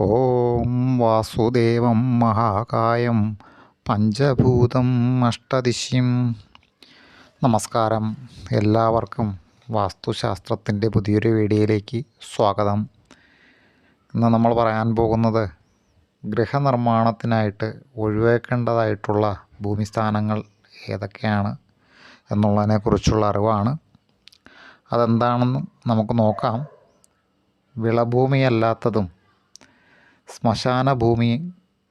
ഓം വാസുദേവം മഹാകായം പഞ്ചഭൂതം അഷ്ടദിശ്യം. നമസ്കാരം. എല്ലാവർക്കും വാസ്തുശാസ്ത്രത്തിന്റെ പുതിയൊരു വീഡിയോയിലേക്ക് സ്വാഗതം. ഇന്ന് നമ്മൾ പറയാൻ പോകുന്നത് ഗൃഹനിർമ്മാണത്തിനായിട്ട് ഒഴിവാക്കേണ്ടതായിട്ടുള്ള ഭൂമിസ്ഥാനങ്ങൾ ഏതൊക്കെയാണ് എന്നുള്ളതിനെക്കുറിച്ചുള്ള അറിവാണ്. അതെന്താണെന്ന് നമുക്ക് നോക്കാം. വിളഭൂമിയല്ലാത്തതും ശ്മശാന ഭൂമി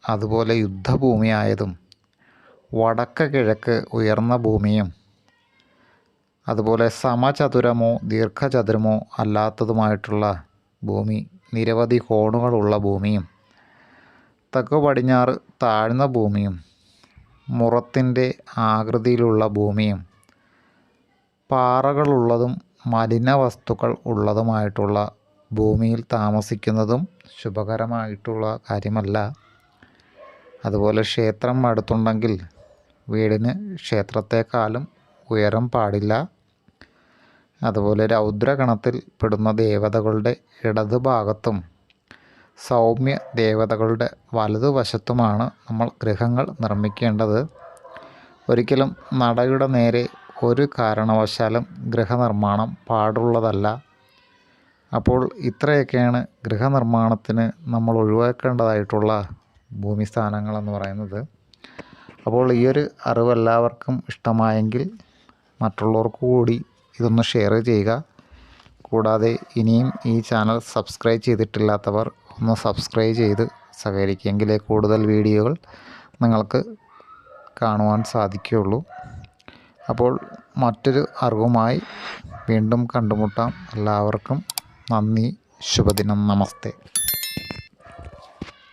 അതുപോലെ യുദ്ധഭൂമിയായതും വടക്ക് കിഴക്ക് ഉയർന്ന ഭൂമിയും അതുപോലെ സമചതുരമോ ദീർഘചതുരമോ അല്ലാത്തതുമായിട്ടുള്ള ഭൂമി നിരവധി കോണുകളുള്ള ഭൂമിയും തെക്ക് പടിഞ്ഞാറ് താഴ്ന്ന ഭൂമിയും മുറത്തിന്റെ ആകൃതിയിലുള്ള ഭൂമിയും പാറകളുള്ളതും മലിന വസ്തുക്കൾ ഉള്ളതുമായിട്ടുള്ള ഭൂമിയിൽ താമസിക്കുന്നതും ശുഭകരമായിട്ടുള്ള കാര്യമല്ല. അതുപോലെ ക്ഷേത്രം അടുത്തുണ്ടെങ്കിൽ വീടിന് ക്ഷേത്രത്തെക്കാളും ഉയരം പാടില്ല. അതുപോലെ രൗദ്രഗണത്തിൽ പെടുന്ന ദേവതകളുടെ ഇടതുഭാഗത്തും സൗമ്യ ദേവതകളുടെ വലതുവശത്തുമാണ് നമ്മൾ ഗൃഹങ്ങൾ നിർമ്മിക്കേണ്ടത്. ഒരിക്കലും നടയുടെ നേരെ ഒരു കാരണവശാലും ഗൃഹനിർമ്മാണം പാടുള്ളതല്ല. അപ്പോൾ ഇത്രയൊക്കെയാണ് ഗൃഹനിർമ്മാണത്തിന് നമ്മൾ ഒഴിവാക്കേണ്ടതായിട്ടുള്ള ഭൂമിസ്ഥാനങ്ങളെന്ന് പറയുന്നത്. അപ്പോൾ ഈ ഒരു അറിവ് എല്ലാവർക്കും ഇഷ്ടമായെങ്കിൽ മറ്റുള്ളവർക്ക് കൂടി ഇതൊന്ന് ഷെയർ ചെയ്യുക. കൂടാതെ ഇനിയും ഈ ചാനൽ സബ്സ്ക്രൈബ് ചെയ്തിട്ടില്ലാത്തവർ ഒന്ന് സബ്സ്ക്രൈബ് ചെയ്ത് സഹകരിക്കുമെങ്കിലേ കൂടുതൽ വീഡിയോകൾ നിങ്ങൾക്ക് കാണുവാൻ സാധിക്കുകയുള്ളൂ. അപ്പോൾ മറ്റൊരു അറിവുമായി വീണ്ടും കണ്ടുമുട്ടാം. എല്ലാവർക്കും നന്ദി ശുഭദിനം നമസ്തേ.